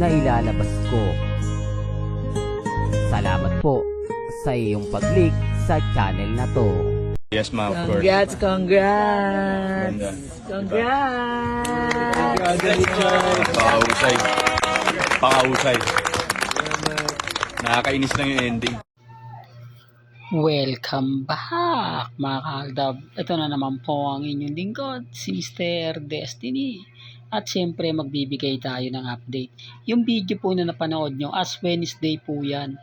na ilalabas ko. Salamat po sa iyong pag-click sa channel na to. Yes, ma'am, of course. Congrats, congrats! Congrats! Pakahusay. Pakahusay. Nakakainis lang yung ending. Welcome back mga kaaldab. Ito na naman po ang inyong lingkod, si Mr. Destiny. At syempre magbibigay tayo ng update. Yung video po na napanood nyo, as Wednesday po yan.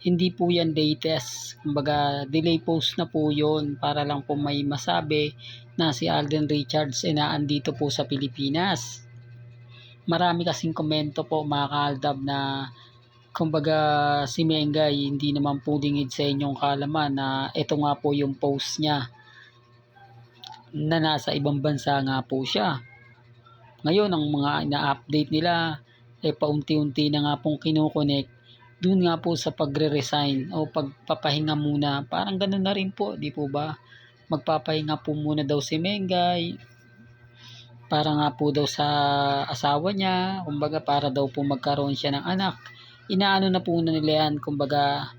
Hindi po yan latest. Kumbaga, delay post na po yun para lang po may masabi na si Alden Richards ay naandito po sa Pilipinas. Marami kasing komento po mga kaaldab na kumbaga si Mengay hindi naman po dingid sa inyong kalaman na ito nga po yung post niya na nasa ibang bansa nga po siya. Ngayon ang mga ina-update nila eh paunti-unti na nga pong kinukonek dun nga po sa pagre-resign o pagpapahinga muna. Parang ganun na rin po, di po ba? Magpapahinga po muna daw si Mengay para nga po daw sa asawa niya, kumbaga para daw po magkaroon siya ng anak inaano na po na nila yan, kumbaga,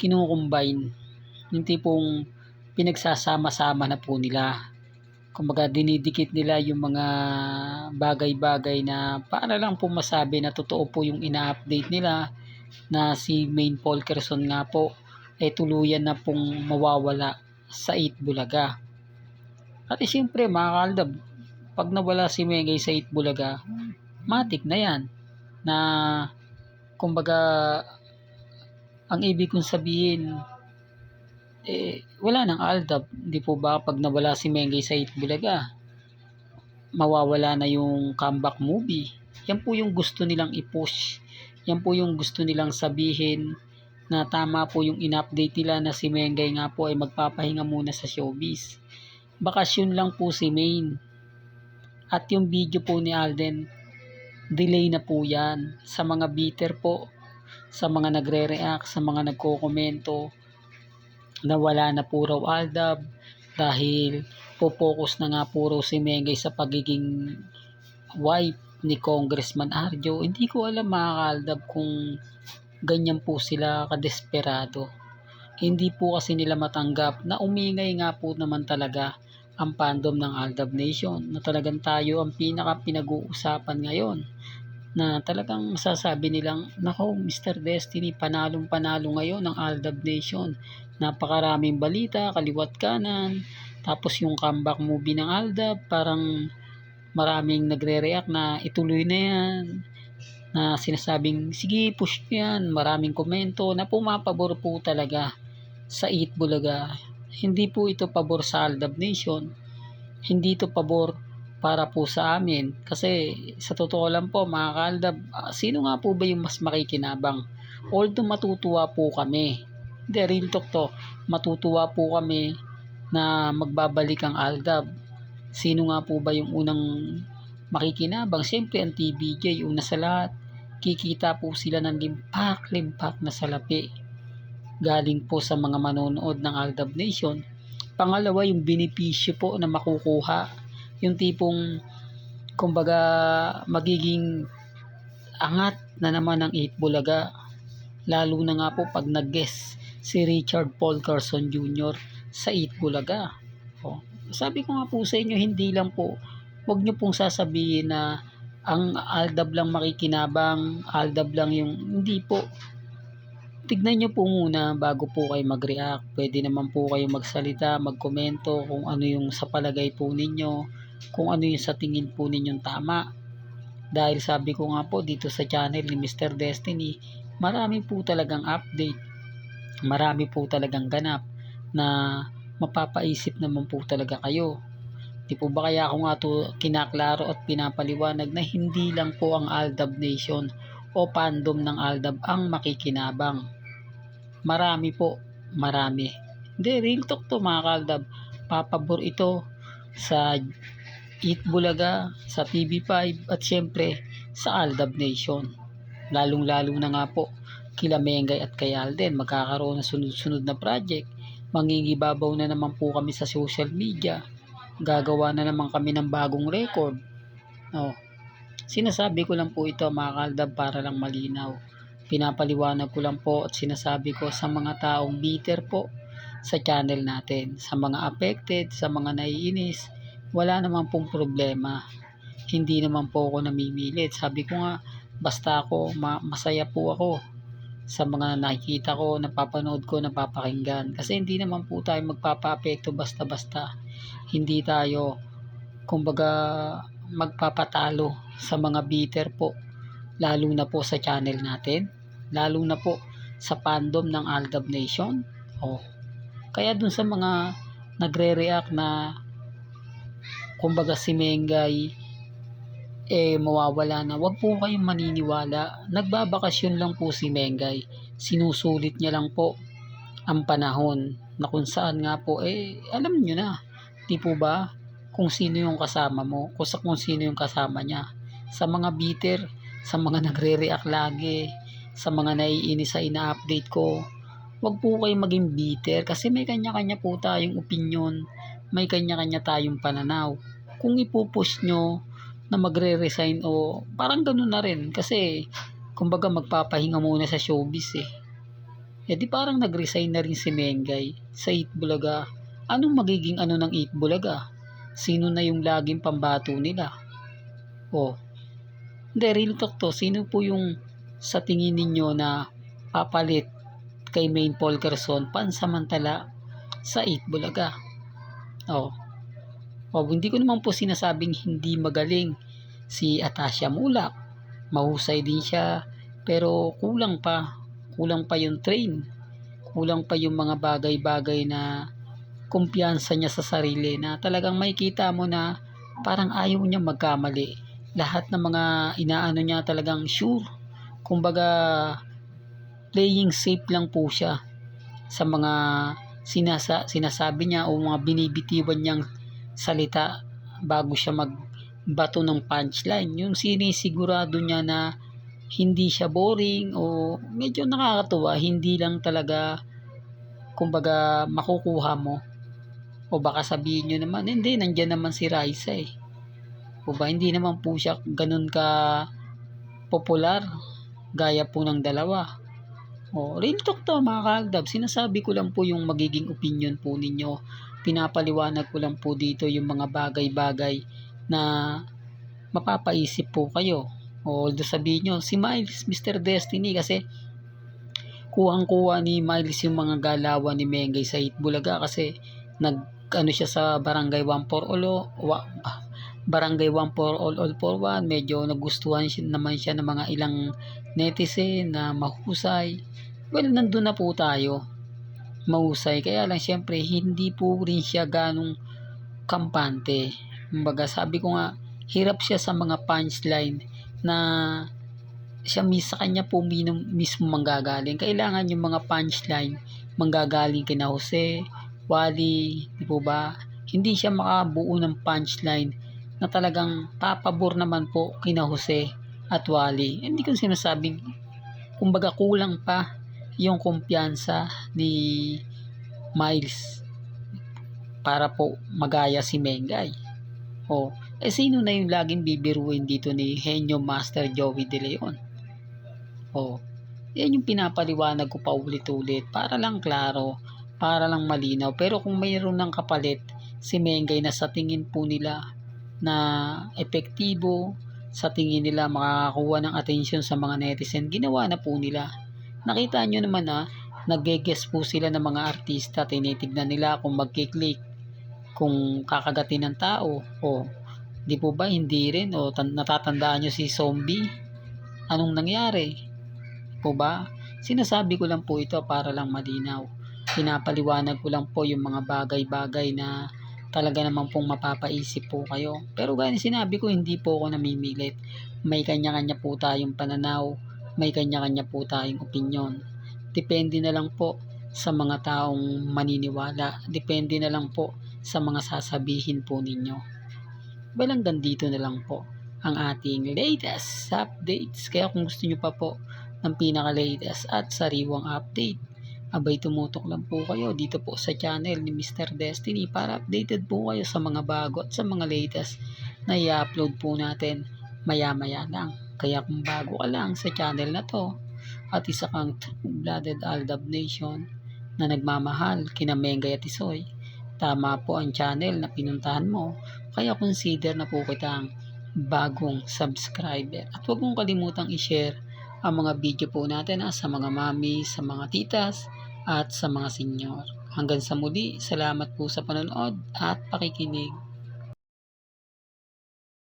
kinukumbine. Yung tipong pinagsasama-sama na po nila. Kumbaga, dinidikit nila yung mga bagay-bagay na para lang po masabi na totoo po yung ina-update nila na si Main Polkerson nga po ay tuluyan na pong mawawala sa 8 Bulaga. At eh, siyempre, mga kaldab, pag nawala si Mengay sa 8 Bulaga, matik na yan na kumbaga ang ibig kong sabihin eh wala nang aldab. Hindi po ba pag nawala si Mengay sa Itbulaga mawawala na yung comeback movie? Yan po yung gusto nilang i-push. Yan po yung gusto nilang sabihin na tama po yung in-update nila na si Mengay nga po ay magpapahinga muna sa showbiz. Bakasyon lang po si Main at yung video po ni Alden delay na po yan. Sa mga bitter po sa mga nagre-react sa mga nagko-komento na wala na po raw Aldab dahil po-focus na nga raw si Mengay sa pagiging wife ni Congressman Arjo. Hindi ko alam mga Aldab kung ganyan po sila kadesperado. Hindi po kasi nila matanggap na umingay nga po naman talaga ang fandom ng Aldab Nation na talagang tayo ang pinaka pinag-uusapan ngayon na talagang masasabi nilang nako Mr. Destiny panalong panalo ngayon ng Aldab Nation napakaraming balita kaliwat kanan tapos yung comeback movie ng Aldab parang maraming nagre-react na ituloy na yan na sinasabing sige push nyo yan maraming komento na pumapabor po talaga sa Eat Bulaga hindi po ito pabor sa Aldab Nation. Hindi ito pabor para po sa amin. Kasi sa totoo lang po mga kaaldab, ah, sino nga po ba yung mas makikinabang? Although matutuwa po kami. Hindi, real talk to. Matutuwa po kami na magbabalik ang Aldab. Sino nga po ba yung unang makikinabang? Siyempre ang TBJ, una sa lahat. Kikita po sila ng limpak-limpak na salapi galing po sa mga manonood ng Aldab Nation. Pangalawa, yung benepisyo po na makukuha. Yung tipong, kumbaga, magiging angat na naman ng 8 Bulaga. Lalo na nga po pag nag-guest si Richard Paul Carson Jr. sa 8 Bulaga. O, sabi ko nga po sa inyo, hindi lang po, wag nyo pong sasabihin na ang Aldab lang makikinabang, Aldab lang yung, hindi po tignan nyo po muna bago po kayo mag-react. Pwede naman po kayo magsalita, magkomento kung ano yung sa palagay po ninyo, kung ano yung sa tingin po ninyong tama. Dahil sabi ko nga po dito sa channel ni Mr. Destiny, marami po talagang update. Marami po talagang ganap na mapapaisip naman po talaga kayo. Di po ba kaya ako nga to kinaklaro at pinapaliwanag na hindi lang po ang Aldab Nation o fandom ng Aldab ang makikinabang. Marami po, marami. Hindi, real talk to mga kaaldab. Papabor ito sa Eat Bulaga, sa TV5 at syempre sa Aldab Nation. Lalong-lalo na nga po kila Mengay at kay Alden magkakaroon ng sunod-sunod na project. Mangingibabaw na naman po kami sa social media. Gagawa na naman kami ng bagong record. Oh. Sinasabi ko lang po ito mga kaaldab para lang malinaw. Pinapaliwanag ko lang po at sinasabi ko sa mga taong bitter po sa channel natin. Sa mga affected, sa mga naiinis, wala naman pong problema. Hindi naman po ako namimilit. Sabi ko nga, basta ako, ma- masaya po ako sa mga nakikita ko, napapanood ko, napapakinggan. Kasi hindi naman po tayo magpapa-apekto basta-basta. Hindi tayo, kumbaga, magpapatalo sa mga bitter po. Lalo na po sa channel natin. Lalo na po sa fandom ng Aldab Nation. Oh. Kaya dun sa mga nagre-react na kumbaga si Mengay eh mawawala na. Huwag po kayong maniniwala. Nagbabakasyon lang po si Mengay. Sinusulit niya lang po ang panahon na kung saan nga po eh alam niyo na. Di po ba? Kung sino yung kasama mo, kung, sa, kung sino yung kasama niya. Sa mga bitter, sa mga nagre-react lagi, sa mga naiinis sa ina-update ko, wag po kayong maging bitter kasi may kanya-kanya po tayong opinion, may kanya-kanya tayong pananaw. Kung ipupush nyo na magre-resign o parang ganun na rin kasi kumbaga magpapahinga muna sa showbiz eh. Eh di parang nag-resign na rin si Mengay sa Eat Bulaga. Anong magiging ano ng Eat Bulaga? Sino na yung laging pambato nila? Oh. Hindi, real talk to. Sino po yung sa tingin ninyo na papalit kay Main Polkerson pansamantala sa Eat Bulaga? Oh. Oh, hindi ko naman po sinasabing hindi magaling si Atasha Mulak. Mahusay din siya pero kulang pa. Kulang pa yung train. Kulang pa yung mga bagay-bagay na kumpiyansa niya sa sarili na talagang makikita mo na parang ayaw niya magkamali. Lahat ng mga inaano niya talagang sure. Kumbaga playing safe lang po siya sa mga sinasa, sinasabi niya o mga binibitiwan niyang salita bago siya magbato ng punchline. Yung sinisigurado niya na hindi siya boring o medyo nakakatuwa, hindi lang talaga kumbaga makukuha mo. O baka sabihin nyo naman, hindi, nandyan naman si Raisa eh. O ba, hindi naman po siya ganun ka popular gaya po ng dalawa. O, real talk to mga kaagdab. Sinasabi ko lang po yung magiging opinion po ninyo. Pinapaliwanag ko lang po dito yung mga bagay-bagay na mapapaisip po kayo. Although sabihin nyo, si Miles, Mr. Destiny, kasi kuhang-kuha ni Miles yung mga galawan ni Mengay sa Itbulaga kasi nag ano siya sa barangay 1 for all wa, barangay 1 for all all for one medyo nagustuhan siya, naman siya ng mga ilang netizen na mahusay well nandun na po tayo mahusay kaya lang syempre hindi po rin siya ganong kampante kumbaga sabi ko nga hirap siya sa mga punchline na siya sa kanya po mismo manggagaling kailangan yung mga punchline manggagaling kina Jose Wally, di po ba? Hindi siya makabuo ng punchline na talagang papabor naman po kina Jose at Wally. Hindi ko sinasabing, kumbaga kulang pa yung kumpiyansa ni Miles para po magaya si Mengay. O, eh sino na yung laging bibiruin dito ni Henyo Master Joey De Leon? O, yan yung pinapaliwanag ko pa ulit-ulit para lang klaro para lang malinaw. Pero kung mayroon ng kapalit, si Mengay na sa tingin po nila na epektibo, sa tingin nila makakakuha ng atensyon sa mga netizen, ginawa na po nila. Nakita nyo naman na nag-guess po sila ng mga artista, tinitignan nila kung magkiklik, kung kakagatin ng tao, o di po ba hindi rin, o tan- natatandaan nyo si Zombie, anong nangyari? Po ba? Sinasabi ko lang po ito para lang malinaw pinapaliwanag ko lang po yung mga bagay-bagay na talaga naman pong mapapaisip po kayo. Pero gaya sinabi ko, hindi po ako namimilit. May kanya-kanya po tayong pananaw. May kanya-kanya po tayong opinyon. Depende na lang po sa mga taong maniniwala. Depende na lang po sa mga sasabihin po ninyo. Well, hanggang dito na lang po ang ating latest updates. Kaya kung gusto nyo pa po ng pinaka-latest at sariwang update, abay tumutok lang po kayo dito po sa channel ni Mr. Destiny para updated po kayo sa mga bago at sa mga latest na i-upload po natin maya-maya lang. Kaya kung bago ka lang sa channel na to at isa kang true-blooded Aldab Nation na nagmamahal kina Mengay at Isoy, tama po ang channel na pinuntahan mo kaya consider na po kitang bagong subscriber. At huwag mong kalimutang i-share ang mga video po natin ah, sa mga mami, sa mga titas, at sa mga senyor. Hanggang sa muli, salamat po sa panonood at pakikinig.